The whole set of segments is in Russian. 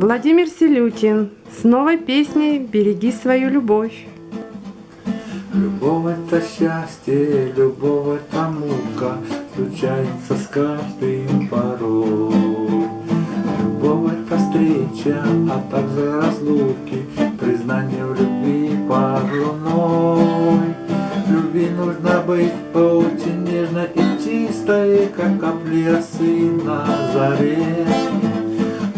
Владимир Селютин с новой песней «Береги свою любовь». Любовь это счастье, любовь это мука, Случается с каждым порой. Любовь это встреча, а также разлуки, Признание в любви под луной. Любви нужно быть очень нежной и чистой, Как капли росы на заре.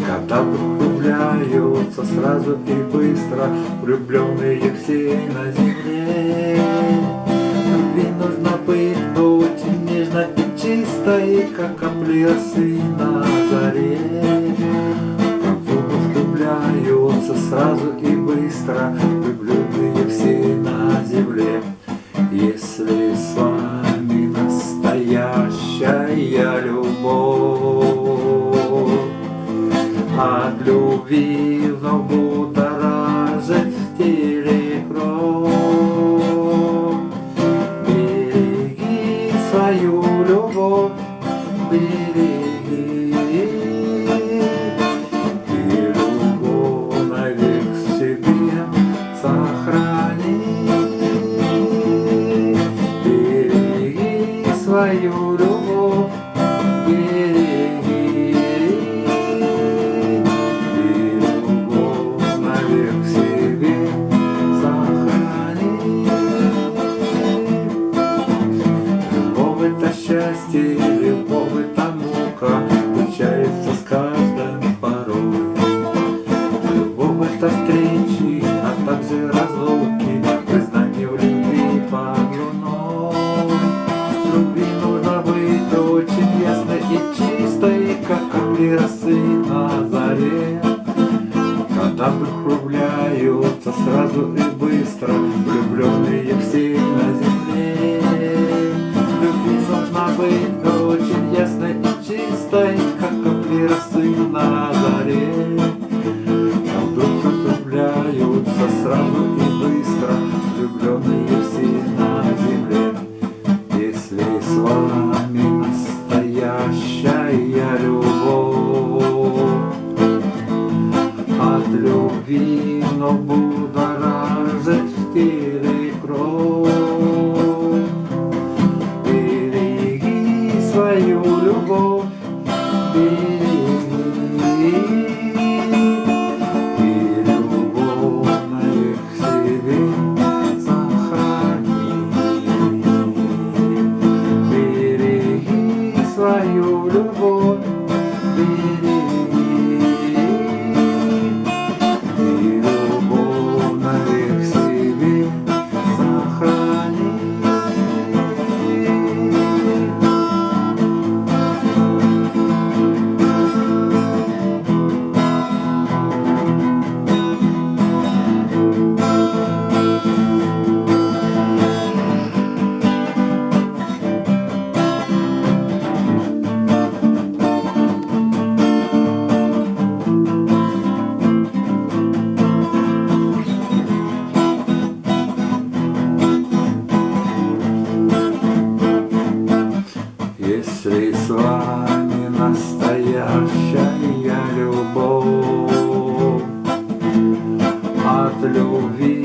Когда вдруг влюбляются сразу и быстро. Влюбленные все на земле. Любви нужно быть очень нежно и чистой Как капли росы на заре. Влюбляются сразу и быстро. Влюбленные все на земле. Если с вами настоящая любовь любви вновь будоражит в теле. Береги свою любовь, береги. И любовь навек себе сохрани. Береги свою любовь, на заре. Когда влюбляются сразу и быстро Влюбленные все на земле. Любви должна быть очень ясной и чистой Как капли росы на заре. А вдруг влюбляются сразу и быстро Влюбленные все на земле. Если с вами настоящая любовь любви, но будоражит в теле кровь. Береги свою береги. И любовь навек себе сохрани. Береги свою любовь, Если с вами настоящая любовь, от любви,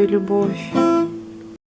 Свою любовь.